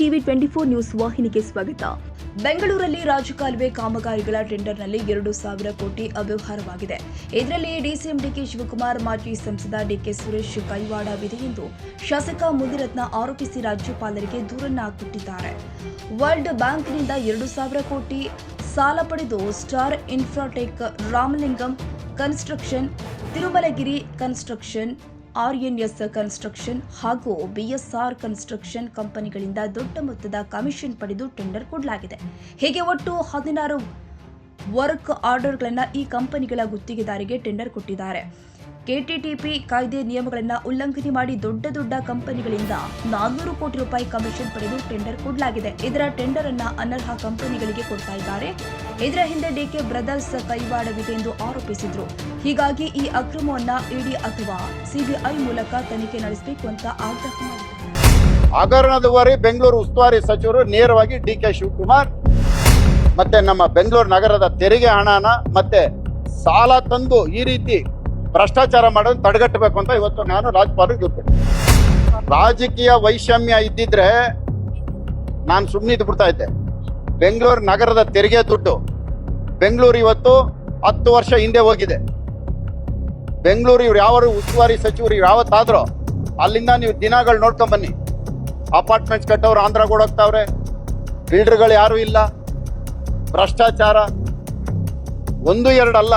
TV twenty four news ವಾಹಿನಿಗೆ ಸ್ವಾಗತ. ಬೆಂಗಳೂರಲ್ಲಿ ರಾಜಕಾಲುವೆ ಕಾಮಗಾರಿಗಳ ಟೆಂಡರ್ನಲ್ಲಿ ಎರಡು ಸಾವಿರ ಕೋಟಿ ಅವ್ಯವಹಾರವಾಗಿದೆ. ಇದರಲ್ಲಿ ಡಿಸಿಎಂ ಡಿಕೆ ಶಿವಕುಮಾರ್, ಮಾಜಿ ಸಂಸದ ಡಿಕೆ ಸುರೇಶ್ ಕೈವಾಡವಿದೆ ಎಂದು ಶಾಸಕ ಮುನಿರತ್ನ ಆರೋಪಿಸಿ ರಾಜ್ಯಪಾಲರಿಗೆ ದೂರನ್ನ ಕೊಟ್ಟಿದ್ದಾರೆ. ವರ್ಲ್ಡ್ ಬ್ಯಾಂಕ್ನಿಂದ ಎರಡು ಸಾವಿರ ಕೋಟಿ ಸಾಲ ಪಡೆದು star Infratech Ramalingam construction, Thirumalagiri construction RNS construction ಹಾಗೂ ಬಿಎಸ್ಆರ್ ಕನ್ಸ್ಟ್ರಕ್ಷನ್ ಕಂಪನಿಗಳಿಂದ ದೊಡ್ಡ ಮೊತ್ತದ ಕಮಿಷನ್ ಪಡೆದು ಟೆಂಡರ್ ಕೊಡಲಾಗಿದೆ. ಹೀಗೆ ಒಟ್ಟು ಹದಿನಾರು ವರ್ಕ್ ಆರ್ಡರ್ಗಳನ್ನು ಈ ಕಂಪನಿಗಳ ಗುತ್ತಿಗೆದಾರಿಗೆ ಟೆಂಡರ್ ಕೊಟ್ಟಿದ್ದಾರೆ. ಕೆಟಿಟಿಪಿ ಕಾಯ್ದೆ ನಿಯಮಗಳನ್ನು ಉಲ್ಲಂಘನೆ ಮಾಡಿ ದೊಡ್ಡ ದೊಡ್ಡ ಕಂಪನಿಗಳಿಂದ ನಾನ್ನೂರು ಕೋಟಿ ರೂಪಾಯಿ ಕಮಿಷನ್ ಪಡೆದು ಟೆಂಡರ್ ಕೊಡಲಾಗಿದೆ. ಇದರ ಟೆಂಡರ್ ಅನ್ನ ಅನರ್ಹ ಕಂಪನಿಗಳಿಗೆ ಕೊಡ್ತಾ ಇದ್ದಾರೆ. ಇದರ ಹಿಂದೆ ಡಿಕೆ ಬ್ರದರ್ಸ್ ಕೈವಾಡವಿದೆ ಎಂದು ಆರೋಪಿಸಿದ್ರು. ಹೀಗಾಗಿ ಈ ಅಕ್ರಮವನ್ನ ಇಡಿ ಅಥವಾ ಸಿಬಿಐ ಮೂಲಕ ತನಿಖೆ ನಡೆಸಬೇಕು ಅಂತ ಆಗ್ರಹ ಮಾಡಿದ್ದಾರೆ. ಬೆಂಗಳೂರು ಉಸ್ತುವಾರಿ ಸಚಿವರು ನೇರವಾಗಿ ಡಿ ಕೆ ಶಿವಕುಮಾರ್ ಮತ್ತೆ ನಮ್ಮ ಬೆಂಗಳೂರು ನಗರದ ತೆರಿಗೆ ಹಣನ ಮತ್ತೆ ಸಾಲ ತಂದು ಈ ರೀತಿ ಭ್ರಷ್ಟಾಚಾರ ಮಾಡೋದು ತಡೆಗಟ್ಟಬೇಕು ಅಂತ ಇವತ್ತು ನಾನು ರಾಜ್ಯಪಾಲರಿಗೆ ದೂರು ರಾಜಕೀಯ ವೈಷಮ್ಯ ಇದ್ದಿದ್ರೆ ನಾನು ಸುಮ್ಮನೆ ಇದ್ದು ಬಿಡ್ತಾ ಇದ್ದೆ. ಬೆಂಗಳೂರು ನಗರದ ತೆರಿಗೆ ದುಡ್ಡು ಬೆಂಗಳೂರು ಇವತ್ತು ಹತ್ತು ವರ್ಷ ಹಿಂದೆ ಹೋಗಿದೆ. ಬೆಂಗಳೂರು ಇವ್ರು ಯಾವ ಉಸ್ತುವಾರಿ ಸಚಿವರು ಇವ್ರು ಯಾವತ್ತಾದ್ರೂ ಅಲ್ಲಿಂದ ನೀವು ದಿನಗಳು ನೋಡ್ಕೊಂಡ್ ಬನ್ನಿ. ಅಪಾರ್ಟ್ಮೆಂಟ್ಸ್ ಕಟ್ಟವ್ರು ಆಂಧ್ರ ಹೋಗ್ತಾವ್ರೆ. ಬಿಲ್ಡರ್ಗಳು ಯಾರು ಇಲ್ಲ. ಭ್ರಷ್ಟಾಚಾರ. ಒಂದು ಎರಡು ಅಲ್ಲ.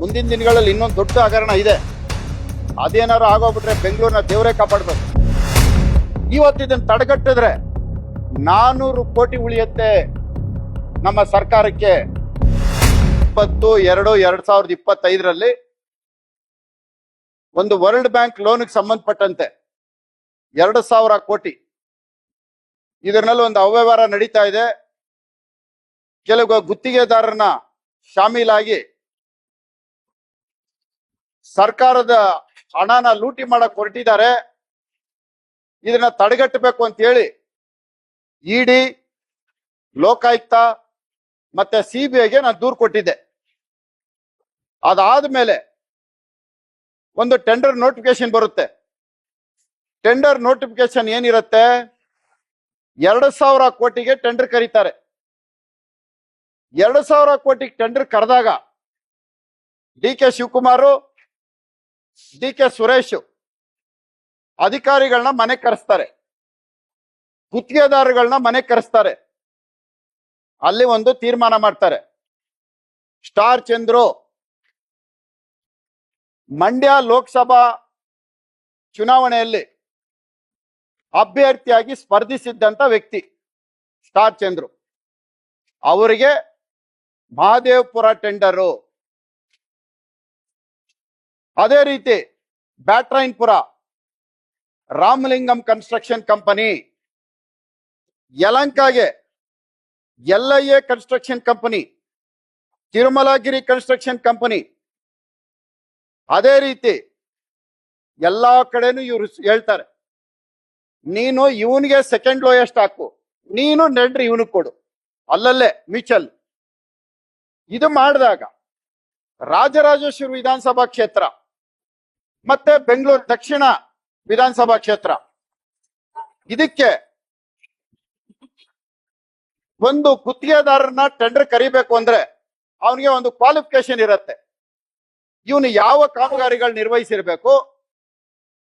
ಮುಂದಿನ ದಿನಗಳಲ್ಲಿ ಇನ್ನೊಂದು ದೊಡ್ಡ ಹಗರಣ ಇದೆ. ಅದೇನಾರು ಆಗೋಗ್ಬಿಟ್ರೆ ಬೆಂಗಳೂರಿನ ದೇವರೇ ಕಾಪಾಡ್ಬೇಕು. ಇವತ್ತು ಇದನ್ನು ತಡೆಗಟ್ಟಿದ್ರೆ ನಾನೂರು ಕೋಟಿ ಉಳಿಯುತ್ತೆ ನಮ್ಮ ಸರ್ಕಾರಕ್ಕೆ. ಇಪ್ಪತ್ತು, ಎರಡು, ಎರಡ್ ಸಾವಿರದ ಇಪ್ಪತ್ತೈದರಲ್ಲಿ ಒಂದು ವರ್ಲ್ಡ್ ಬ್ಯಾಂಕ್ ಲೋನ್ಗೆ ಸಂಬಂಧಪಟ್ಟಂತೆ ಎರಡು ಸಾವಿರ ಕೋಟಿ. ಇದರಲ್ಲಿ ಒಂದು ಅವ್ಯವಹಾರ ನಡೀತಾ ಇದೆ. ಕೆಲವು ಗುತ್ತಿಗೆದಾರರನ್ನ ಶಾಮೀಲಾಗಿ ಸರ್ಕಾರದ ಹಣನ ಲೂಟಿ ಮಾಡಕ್ ಹೊರಟಿದ್ದಾರೆ. ಇದನ್ನ ತಡೆಗಟ್ಟಬೇಕು ಅಂತ ಹೇಳಿ ಇಡಿ, ಲೋಕಾಯುಕ್ತ ಮತ್ತೆ ಸಿಬಿಐಗೆ ನಾನು ದೂರು ಕೊಟ್ಟಿದ್ದೆ. ಅದಾದ್ಮೇಲೆ ಒಂದು ಟೆಂಡರ್ ನೋಟಿಫಿಕೇಶನ್ ಬರುತ್ತೆ. ಟೆಂಡರ್ ನೋಟಿಫಿಕೇಶನ್ ಏನಿರುತ್ತೆ? ಎರಡು ಸಾವಿರ ಕೋಟಿಗೆ ಟೆಂಡರ್ ಕರೀತಾರೆ. ಎರಡು ಸಾವಿರ ಕೋಟಿಗೆ ಟೆಂಡರ್ ಕರೆದಾಗ D K Shivakumar D K Suresh ಅಧಿಕಾರಿಗಳನ್ನ ಮನೆ ಕರೆಸ್ತಾರೆ. ಗುತ್ತಿಗೆದಾರಗಳನ್ನ ಮನೆ ಕರೆಸ್ತಾರೆ. ಅಲ್ಲಿ ಒಂದು ತೀರ್ಮಾನ ಮಾಡ್ತಾರೆ. ಸ್ಟಾರ್ ಚಂದ್ರು, ಮಂಡ್ಯ ಲೋಕಸಭಾ ಚುನಾವಣೆಯಲ್ಲಿ ಅಭ್ಯರ್ಥಿಯಾಗಿ ಸ್ಪರ್ಧಿಸಿದ್ದಂತ ವ್ಯಕ್ತಿ ಸ್ಟಾರ್ ಚಂದ್ರು. ಅವರಿಗೆ ಮಹಾದೇವಪುರ ಟೆಂಡರು ಅದೇ ರೀತಿ Byatarayanapura Ramalingam construction company, ಯಲಂಕಾಗೆ L I A construction company, Tirumalagiri construction company. ಅದೇ ರೀತಿ ಎಲ್ಲ ಕಡೆನೂ ಇವರು ಹೇಳ್ತಾರೆ, ನೀನು ಇವನಿಗೆ ಸೆಕೆಂಡ್ ಲೋಯೆಸ್ಟ್ ಹಾಕು, ನೀನು ನೆಂಡ್ರಿ ಇವನಿಗೆ ಕೊಡು. ಅಲ್ಲಲ್ಲೇ ಮ್ಯೂಚಲ್ ಇದು ಮಾಡಿದಾಗ ರಾಜರಾಜೇಶ್ವರಿ ವಿಧಾನಸಭಾ ಕ್ಷೇತ್ರ ಮತ್ತೆ ಬೆಂಗಳೂರು ದಕ್ಷಿಣ ವಿಧಾನಸಭಾ ಕ್ಷೇತ್ರ. ಇದಕ್ಕೆ ಒಂದು ಗುತ್ತಿಗೆದಾರನ ಟೆಂಡರ್ ಕರಿಬೇಕು ಅಂದ್ರೆ ಅವನಿಗೆ ಒಂದು ಕ್ವಾಲಿಫಿಕೇಶನ್ ಇರುತ್ತೆ. ಇವನು ಯಾವ ಕಾಮಗಾರಿಗಳು ನಿರ್ವಹಿಸಿರ್ಬೇಕು,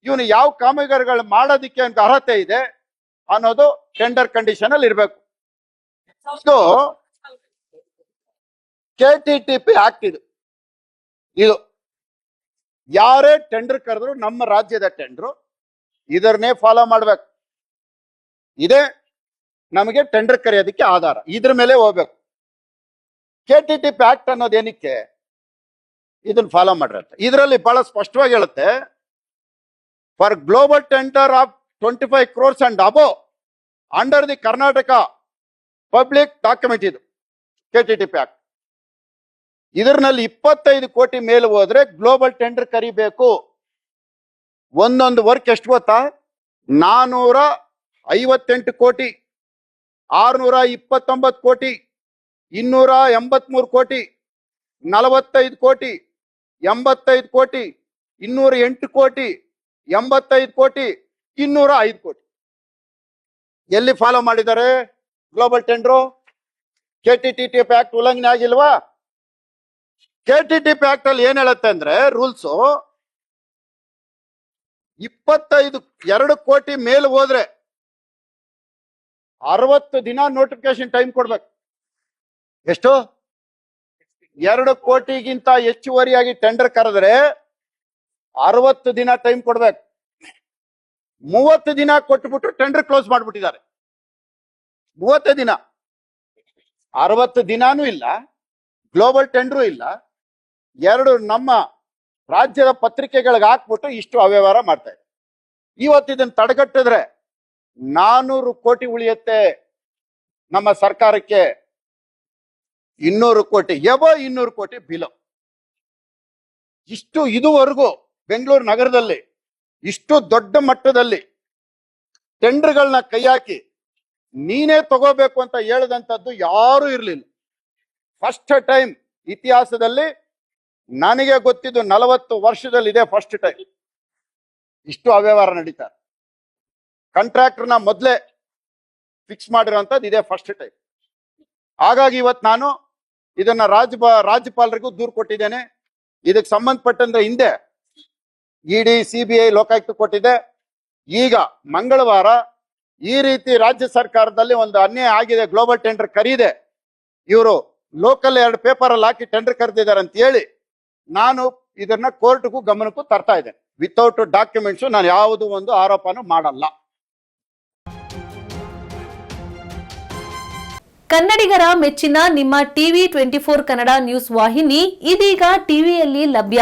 ಇವನು ಯಾವ ಕಾಮಗಾರಿಗಳು ಮಾಡೋದಿಕ್ಕೆ ಅಂತ ಅರ್ಹತೆ ಇದೆ ಅನ್ನೋದು ಟೆಂಡರ್ ಕಂಡೀಷನ್ ಅಲ್ಲಿ ಇರಬೇಕು. ಇದು K T T P act ಇದು. ಇದು ಯಾರೇ ಟೆಂಡರ್ ಕರೆದ್ರು ನಮ್ಮ ರಾಜ್ಯದ ಟೆಂಡರ್ ಇದನ್ನೇ ಫಾಲೋ ಮಾಡ್ಬೇಕು. ಇದೇ ನಮಗೆ ಟೆಂಡರ್ ಕರೆಯೋದಕ್ಕೆ ಆಧಾರ. ಇದ್ರ ಮೇಲೆ ಹೋಗ್ಬೇಕು. K T T P act ಅನ್ನೋದೇನಕ್ಕೆ ಅನ್ನೋದು ಇದನ್ನ ಫಾಲೋ ಮಾಡಿರತ್ತೆ ಇದರಲ್ಲಿ ಬಹಳ ಸ್ಪಷ್ಟವಾಗಿ ಹೇಳುತ್ತೆ for global tender of twenty five crores and above under the Karnataka public document ಇದು K T T P act ಇದರಲ್ಲಿ ಇಪ್ಪತ್ತೈದು ಕೋಟಿ ಮೇಲೆ ಹೋದ್ರೆ ಗ್ಲೋಬಲ್ ಟೆಂಡರ್ ಕರಿಬೇಕು. ಒಂದೊಂದು ವರ್ಕ್ ಎಷ್ಟು ಗೊತ್ತಾ? ನಾನೂರ ಐವತ್ತೆಂಟು ಕೋಟಿ ಆರ್ನೂರ ಇಪ್ಪತ್ತೊಂಬತ್ತು ಕೋಟಿ ಇನ್ನೂರ ಎಂಬತ್ಮೂರು ಕೋಟಿ, ನಲವತ್ತೈದು ಕೋಟಿ, ಎಂಬತ್ತೈದು ಕೋಟಿ ಇನ್ನೂರ ಎಂಟು ಕೋಟಿ, ಎಂಬತ್ತೈದು ಕೋಟಿ ಇನ್ನೂರ ಐದು ಕೋಟಿ. ಎಲ್ಲಿ ಫಾಲೋ ಮಾಡಿದ್ದಾರೆ? Global tender K T T T act ಉಲ್ಲಂಘನೆ ಆಗಿಲ್ವಾ? K T T P act ಅಲ್ಲಿ ಏನ್ ಹೇಳುತ್ತೆ ಅಂದ್ರೆ ರೂಲ್ಸ್ ಇಪ್ಪತ್ತೈದು, ಎರಡು ಕೋಟಿ ಮೇಲ್ ಹೋದ್ರೆ ಅರವತ್ತು ದಿನ ನೋಟಿಫಿಕೇಶನ್ ಟೈಮ್ ಕೊಡ್ಬೇಕು. ಎಷ್ಟು? ಎರಡು ಕೋಟಿಗಿಂತ ಹೆಚ್ಚುವರಿಯಾಗಿ ಟೆಂಡರ್ ಕರೆದ್ರೆ ಅರವತ್ತು ದಿನ ಟೈಮ್ ಕೊಡ್ಬೇಕು. ಮೂವತ್ತು ದಿನ ಕೊಟ್ಬಿಟ್ಟು ಟೆಂಡರ್ ಕ್ಲೋಸ್ ಮಾಡ್ಬಿಟ್ಟಿದ್ದಾರೆ. ಮೂವತ್ತು ದಿನ. ಅರವತ್ತು ದಿನಾನೂ ಇಲ್ಲ ಗ್ಲೋಬಲ್ ಟೆಂಡರು ಇಲ್ಲ. ಎರಡು ನಮ್ಮ ರಾಜ್ಯದ ಪತ್ರಿಕೆಗಳಿಗೆ ಹಾಕ್ಬಿಟ್ಟು ಇಷ್ಟು ಅವ್ಯವಹಾರ ಮಾಡ್ತಾ ಇದೆ ಇವತ್ತು ಇದನ್ನು ತಡೆಗಟ್ಟಿದ್ರೆ ನಾನೂರು ಕೋಟಿ ಉಳಿಯುತ್ತೆ. ನಮ್ಮ ಸರ್ಕಾರಕ್ಕೆ ಇನ್ನೂರು ಕೋಟಿ ಎಬೋ ಇನ್ನೂರು ಕೋಟಿ ಬಿಲೋ ಇಷ್ಟು ಇದುವರೆಗೂ ಬೆಂಗಳೂರು ನಗರದಲ್ಲಿ, ಇಷ್ಟು ದೊಡ್ಡ ಮಟ್ಟದಲ್ಲಿ ಟೆಂಡರ್ಗಳನ್ನ ಕೈ ಹಾಕಿ ನೀನೇ ತಗೋಬೇಕು ಅಂತ ಹೇಳದಂತದ್ದು ಯಾರು ಇರಲಿಲ್ಲ. ಫಸ್ಟ್ ಟೈಮ್ ಇತಿಹಾಸದಲ್ಲಿ ನನಗೆ ಗೊತ್ತಿದ್ದು ನಲವತ್ತು ವರ್ಷದಲ್ಲಿ ಇದೆ ಫಸ್ಟ್ ಟೈಮ್ ಇಷ್ಟು ಅವ್ಯವಹಾರ ನಡೀತಾರೆ ಕಾಂಟ್ರಾಕ್ಟರ್ನ ಮೊದಲೇ ಫಿಕ್ಸ್ ಮಾಡಿರೋಂಥದ್ದು ಇದೇ ಫಸ್ಟ್ ಟೈಮ್ ಹಾಗಾಗಿ ಇವತ್ತು ನಾನು ಇದನ್ನ ರಾಜ ರಾಜ್ಯಪಾಲರಿಗೂ ದೂರು ಕೊಟ್ಟಿದ್ದೇನೆ. ಇದಕ್ಕೆ ಸಂಬಂಧಪಟ್ಟಂದ್ರೆ ಹಿಂದೆ ED C B I Lokayukta ಕೊಟ್ಟಿದೆ ಈಗ ಮಂಗಳವಾರ ಈ ರೀತಿ ರಾಜ್ಯ ಸರ್ಕಾರದಲ್ಲಿ ಒಂದು ಅನ್ಯಾಯ ಆಗಿದೆ ಗ್ಲೋಬಲ್ ಟೆಂಡರ್ ಕರೀದೆ ಇವರು ಲೋಕಲ್ ಎರಡು ಪೇಪರ್ ಅಲ್ಲಿ ಹಾಕಿ ಟೆಂಡರ್ ಕರೆದಿದ್ದಾರೆ ಅಂತ ಹೇಳಿ ನಾನು ಇದನ್ನ ಕೋರ್ಟ್ಗೂ ಗಮನಕ್ಕೂ ತರ್ತಾ ಇದ್ದೇನೆ. ವಿತೌಟ್ ಡಾಕ್ಯುಮೆಂಟ್ಸ್ ನಾನು ಯಾವುದು ಒಂದು ಆರೋಪನೂ ಮಾಡಲ್ಲ. ಕನ್ನಡಿಗರ ಮೆಚ್ಚಿನ ನಿಮ್ಮ TV twenty four Kannada news ವಾಹಿನಿ ಇದೀಗ ಟಿವಿಯಲ್ಲಿ ಲಭ್ಯ.